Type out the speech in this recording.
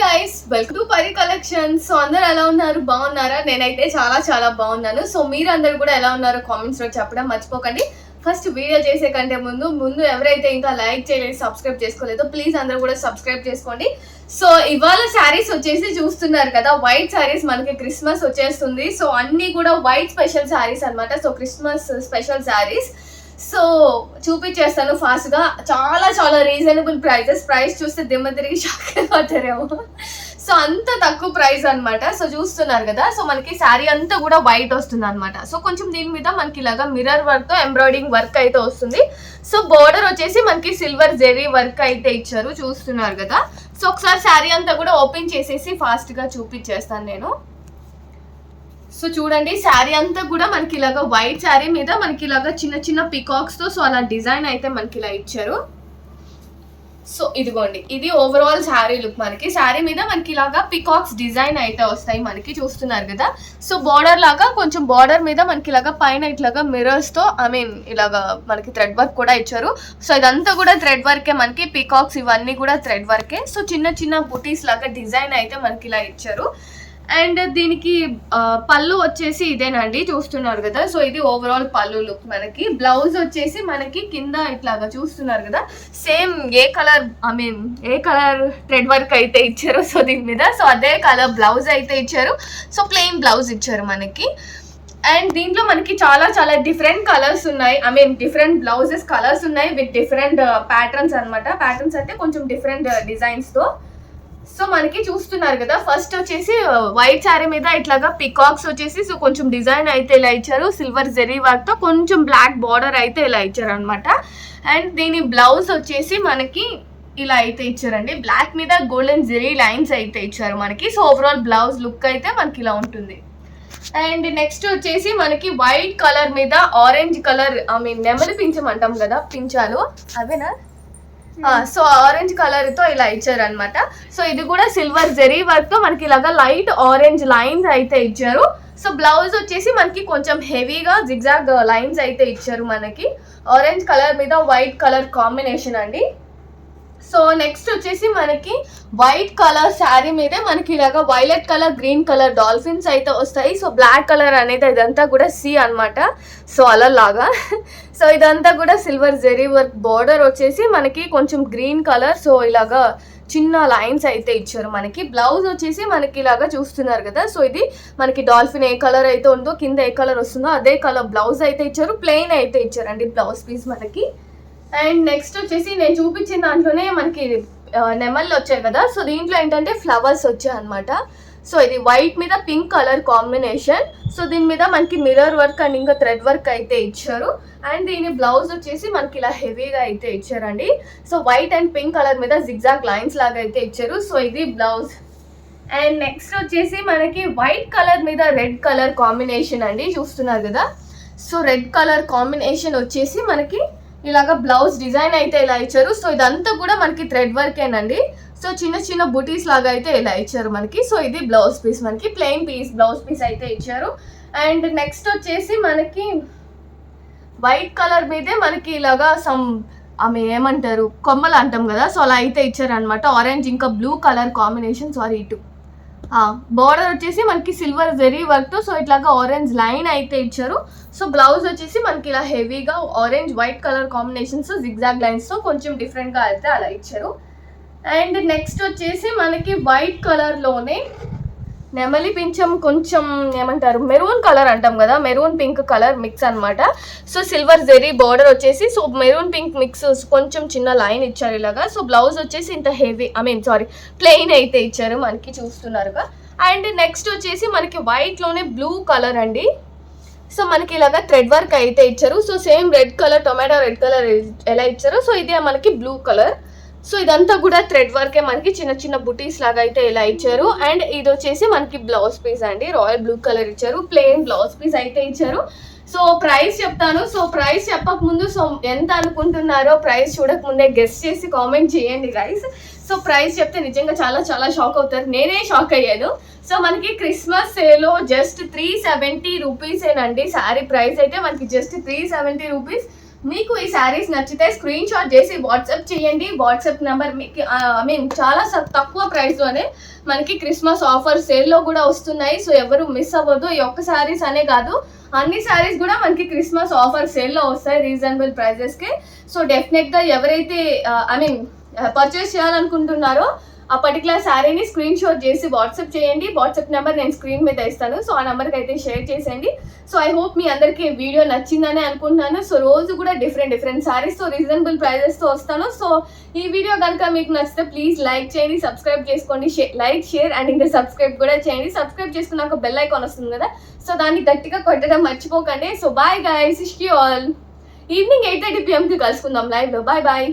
Guys welcome to Pari collection so అందరు ఎలా ఉన్నారు? బాగున్నారా? నేనైతే చాలా చాలా బాగున్నాను. సో మీరు అందరు కూడా ఎలా ఉన్నారో కామెంట్స్లో చెప్పడం మర్చిపోకండి. ఫస్ట్ వీడియో చేసే కంటే ముందు ముందు ఎవరైతే ఇంకా లైక్ చేయలేదు సబ్స్క్రైబ్ చేసుకోలేదో ప్లీజ్ అందరూ కూడా సబ్స్క్రైబ్ చేసుకోండి. సో ఇవాళ శారీస్ వచ్చేసి చూస్తున్నారు కదా వైట్ శారీస్ మనకి క్రిస్మస్ వచ్చేస్తుంది. సో అన్ని కూడా వైట్ స్పెషల్ శారీస్ అన్నమాట. So Christmas special saris so చూపించేస్తాను ఫాస్ట్గా చాలా చాలా రీజనబుల్ ప్రైజెస్ ప్రైస్ చూస్తే దిమ్మ తిరిగి షాక్ అయిపోతారేమో సో అంత తక్కువ ప్రైస్ అనమాట సో చూస్తున్నారు కదా. సో మనకి శారీ అంతా కూడా వైట్ వస్తుంది అనమాట సో కొంచెం దీని మీద మనకి ఇలాగా మిర్రర్ వర్క్ ఎంబ్రాయిడింగ్ వర్క్ అయితే వస్తుంది. సో బోర్డర్ వచ్చేసి మనకి సిల్వర్ జెరీ వర్క్ అయితే ఇచ్చారు. చూస్తున్నారు కదా. సో ఒకసారి శారీ అంతా కూడా ఓపెన్ చేసేసి ఫాస్ట్గా చూపించేస్తాను నేను. సో చూడండి శారీ అంతా కూడా మనకి ఇలాగా వైట్ శారీ మీద మనకి ఇలాగా చిన్న చిన్న పికాక్స్తో సో అలా డిజైన్ అయితే మనకి ఇలా ఇచ్చారు. సో ఇదిగోండి ఇది ఓవరాల్ శారీ లుక్ మనకి. శారీ మీద మనకి ఇలాగా పికాక్స్ డిజైన్ అయితే వస్తాయి మనకి చూస్తున్నారు కదా. సో బార్డర్ లాగా కొంచెం బార్డర్ మీద మనకి ఇలాగా పైన ఇట్లాగా మిరర్స్తో ఐ మీన్ ఇలాగా మనకి థ్రెడ్ వర్క్ కూడా ఇచ్చారు. సో ఇదంతా కూడా థ్రెడ్ వర్కే మనకి పికాక్స్ ఇవన్నీ కూడా థ్రెడ్ వర్కే సో చిన్న చిన్న బుటీస్ లాగా డిజైన్ అయితే మనకి ఇలా ఇచ్చారు. అండ్ దీనికి పళ్ళు వచ్చేసి ఇదేనండి చూస్తున్నారు కదా. సో ఇది ఓవరాల్ పళ్ళు లుక్ మనకి. బ్లౌజ్ వచ్చేసి మనకి కింద ఇట్లాగా చూస్తున్నారు కదా. సేమ్ ఏ కలర్ ఐ మీన్ ఏ కలర్ థ్రెడ్ వర్క్ అయితే ఇచ్చారో సో దీని మీద. సో అదే కలర్ బ్లౌజ్ అయితే ఇచ్చారు. సో ప్లెయిన్ బ్లౌజ్ ఇచ్చారు మనకి. అండ్ దీంట్లో మనకి చాలా చాలా డిఫరెంట్ కలర్స్ ఉన్నాయి. I mean different blouses colours ఉన్నాయి విత్ డిఫరెంట్ ప్యాటర్న్స్ అన్నమాట. ప్యాటర్న్స్ అంటే కొంచెం డిఫరెంట్ డిజైన్స్తో. సో మనకి చూస్తున్నారు కదా ఫస్ట్ వచ్చేసి వైట్ శారీ మీద ఇట్లాగా పికాక్స్ వచ్చేసి సో కొంచెం డిజైన్ అయితే ఇలా ఇచ్చారు. సిల్వర్ జెరీ వర్క్తో కొంచెం బ్లాక్ బార్డర్ అయితే ఇలా ఇచ్చారు అనమాట అండ్ దీని బ్లౌజ్ వచ్చేసి మనకి ఇలా అయితే ఇచ్చారండి. బ్లాక్ మీద గోల్డెన్ జెరీ లైన్స్ అయితే ఇచ్చారు మనకి. సో ఓవరాల్ బ్లౌజ్ లుక్ అయితే మనకి ఇలా ఉంటుంది. అండ్ నెక్స్ట్ వచ్చేసి మనకి వైట్ కలర్ మీద ఆరెంజ్ కలర్ ఐ మీన్ నెమలి పించం అంటాం కదా పించాలు. అవేనా? సో ఆరెంజ్ కలర్తో ఇలా ఇచ్చారు అనమాట సో ఇది కూడా సిల్వర్ జెరీ వర్క్తో మనకి ఇలాగా లైట్ ఆరెంజ్ లైన్స్ అయితే ఇచ్చారు. సో బ్లౌజ్ వచ్చేసి మనకి కొంచెం హెవీగా జిగ్జాగ్ లైన్స్ అయితే ఇచ్చారు మనకి. ఆరెంజ్ కలర్ మీద వైట్ కలర్ కాంబినేషన్ అండి. సో నెక్స్ట్ వచ్చేసి మనకి వైట్ కలర్ శారీ మీదే మనకి ఇలాగా violet colour green colour dolphins అయితే వస్తాయి. సో బ్లాక్ కలర్ అనేది ఇదంతా కూడా సి అన్నమాట. సో అలా లాగా. సో ఇదంతా కూడా సిల్వర్ జెరీ వర్క్ బార్డర్ వచ్చేసి మనకి కొంచెం గ్రీన్ కలర్. సో ఇలాగా చిన్న లైన్స్ అయితే ఇచ్చారు మనకి. బ్లౌజ్ వచ్చేసి మనకి ఇలాగా చూస్తున్నారు కదా. సో ఇది మనకి డాల్ఫిన్ ఏ కలర్ అయితే ఉందో కింద ఏ కలర్ వస్తుందో అదే కలర్ బ్లౌజ్ అయితే ఇచ్చారు. ప్లెయిన్ అయితే ఇచ్చారండి బ్లౌజ్ పీస్ మనకి. అండ్ నెక్స్ట్ వచ్చేసి నేను చూపించిన దాంట్లోనే మనకి నెమళ్ళు వచ్చాయి కదా. సో దీంట్లో ఏంటంటే ఫ్లవర్స్ వచ్చాయి అనమాట సో ఇది వైట్ మీద పింక్ కలర్ కాంబినేషన్ సో దీని మీద మనకి మిర్రర్ వర్క్ అండ్ ఇంకా థ్రెడ్ వర్క్ అయితే ఇచ్చారు. అండ్ దీని బ్లౌజ్ వచ్చేసి మనకి ఇలా హెవీగా అయితే ఇచ్చారండి. So white and pink colour మీద జిగ్జాగ్ లైన్స్ లాగా అయితే ఇచ్చారు. సో ఇది బ్లౌజ్ అండ్ నెక్స్ట్ వచ్చేసి మనకి వైట్ కలర్ మీద రెడ్ కలర్ కాంబినేషన్ అండి. చూస్తున్నారు కదా. సో రెడ్ కలర్ కాంబినేషన్ వచ్చేసి మనకి ఇలాగా బ్లౌజ్ డిజైన్ అయితే ఇలా ఇచ్చారు. సో ఇదంతా కూడా మనకి థ్రెడ్ వర్కేనండి సో చిన్న చిన్న బుటీస్ లాగా అయితే ఇలా ఇచ్చారు మనకి. సో ఇది బ్లౌజ్ పీస్ మనకి ప్లెయిన్ పీస్ బ్లౌజ్ పీస్ అయితే ఇచ్చారు. అండ్ నెక్స్ట్ వచ్చేసి మనకి వైట్ కలర్ మీదే మనకి ఇలాగా సమ్ ఆమె ఏమంటారు కొమ్మలు అంటాం కదా. సో అలా అయితే ఇచ్చారనమాట ఆరెంజ్ ఇంకా బ్లూ కలర్ కాంబినేషన్ సారీ ఇటు. బోర్డర్ వచ్చేసి మనకి సిల్వర్ జెరీ వర్క్తో సో ఇట్లాగా ఆరెంజ్ లైన్ అయితే ఇచ్చారు. సో బ్లౌజ్ వచ్చేసి మనకి ఇలా హెవీగా orange white colour combinations zigzag లైన్స్తో కొంచెం డిఫరెంట్గా అయితే అలా ఇచ్చారు. అండ్ నెక్స్ట్ వచ్చేసి మనకి వైట్ కలర్లోనే నెమలి పింఛం కొంచెం ఏమంటారు మెరూన్ కలర్ అంటాం కదా మెరూన్ పింక్ కలర్ మిక్స్ అన్నమాట. సో సిల్వర్ జెరీ బార్డర్ వచ్చేసి సో మెరూన్ పింక్ మిక్స్ కొంచెం చిన్న లైన్ ఇచ్చారు ఇలాగా. సో బ్లౌజ్ వచ్చేసి ఇంత heavy I mean sorry plain అయితే ఇచ్చారు మనకి చూస్తున్నారుగా. అండ్ నెక్స్ట్ వచ్చేసి మనకి వైట్లోనే బ్లూ కలర్ అండి. సో మనకి ఇలాగా థ్రెడ్ వర్క్ అయితే ఇచ్చారు. So same red colour tomato red colour ఎలా ఇచ్చారో సో ఇది మనకి బ్లూ కలర్ సో ఇదంతా కూడా థ్రెడ్ వర్కే మనకి చిన్న చిన్న బుటీస్ లాగా అయితే ఇలా ఇచ్చారు. అండ్ ఇది వచ్చేసి మనకి బ్లౌజ్ పీస్ అండి. రాయల్ బ్లూ కలర్ ఇచ్చారు. ప్లెయిన్ బ్లౌజ్ పీస్ అయితే ఇచ్చారు. సో ప్రైస్ చెప్తాను. సో ప్రైస్ చెప్పక ముందు సో ఎంత అనుకుంటున్నారో ప్రైస్ చూడక ముందే గెస్ట్ చేసి కామెంట్ చేయండి గైస్ సో ప్రైస్ చెప్తే నిజంగా చాలా చాలా షాక్ అవుతారు. నేనే షాక్ అయ్యాను. సో మనకి క్రిస్మస్ సేలో జస్ట్ త్రీ సెవెంటీ రూపీసేనండి శారీ ప్రైస్ అయితే మనకి జస్ట్ త్రీ సెవెంటీ రూపీస్ మీకు ఈ శారీస్ నచ్చితే స్క్రీన్ షాట్ చేసి వాట్సాప్ చేయండి. వాట్సాప్ నెంబర్ మీకు ఐ మీన్ చాలా తక్కువ ప్రైస్లోనే మనకి క్రిస్మస్ ఆఫర్ సేల్లో కూడా వస్తున్నాయి. సో ఎవరు మిస్ అవ్వద్దు. ఈ ఒక్క శారీస్ అనే కాదు. అన్ని శారీస్ కూడా మనకి క్రిస్మస్ ఆఫర్ సేల్లో వస్తాయి రీజనబుల్ ప్రైజెస్కి సో డెఫినెట్గా ఎవరైతే ఐ మీన్ పర్చేస్ చేయాలనుకుంటున్నారో ఆ పర్టికులర్ శారీని స్క్రీన్ షాట్ చేసి వాట్సాప్ చేయండి. వాట్సాప్ నెంబర్ నేను స్క్రీన్ మీద ఇస్తాను. సో ఆ నెంబర్కి అయితే షేర్ చేసేయండి. సో ఐ హోప్ మీ అందరికీ వీడియో నచ్చిందని అనుకుంటున్నాను. సో రోజు కూడా డిఫరెంట్ డిఫరెంట్ శారీస్తో రీజనబుల్ ప్రైజెస్తో వస్తాను. సో ఈ వీడియో కనుక మీకు నచ్చితే ప్లీజ్ లైక్ చేయండి సబ్స్క్రైబ్ చేసుకోండి లైక్ షేర్ అండ్ ఇంకా సబ్స్క్రైబ్ కూడా చేయండి. సబ్స్క్రైబ్ చేసుకున్నాక బెల్ ఐకాన్ వస్తుంది కదా. సో దాన్ని గట్టిగా కొట్టడం మర్చిపోకండి. సో బాయ్ గాయస్ ఇష్కి ఆల్ ఈవినింగ్ ఎయిట్ థర్టీ పిఎంకి కలుసుకుందాం లైవ్లో బాయ్ బాయ్